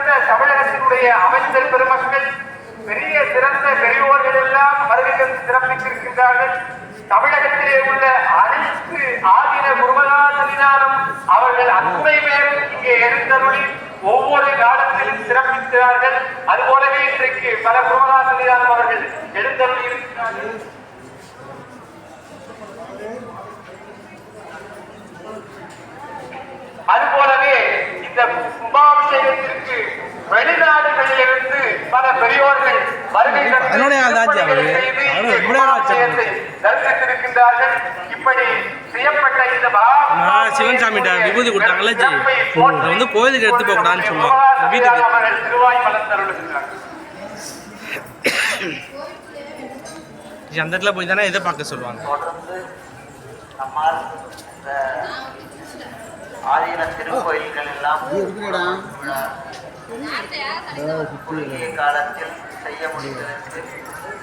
சிறந்த தமிழகத்தினுடைய அமைச்சர் பெருமக்கள் பெரிய சிறந்த பெரியோர்கள் எல்லாம் வருகை சிறப்பித்திருக்கின்றார்கள். தமிழகத்திலே உள்ள அனைத்து ஆதின குருமகா அவர்கள் அத்துணை பேரும் இங்கே எழுந்தருளி ஒவ்வொரு காலத்திலும் சிறப்பிக்கிறார்கள். அதுபோலவே இன்றைக்கு பல குருமகா அவர்கள் எழுந்தருளி இருக்கிறார்கள் சாமிகிட்ட விபூதி கொடுத்தாங்கல்ல ஜி. வந்து கோயிலுக்கு எடுத்துட்டு போக கூடாதுன்னு சொல்லுவாங்க. வீட்டுக்கு. அந்த இடத்துல போய் தானே இதை பார்க்க சொல்லுவாங்க ஆதீன திருக்கோயில்கள் எல்லாம் காலத்தில் seguía bonita.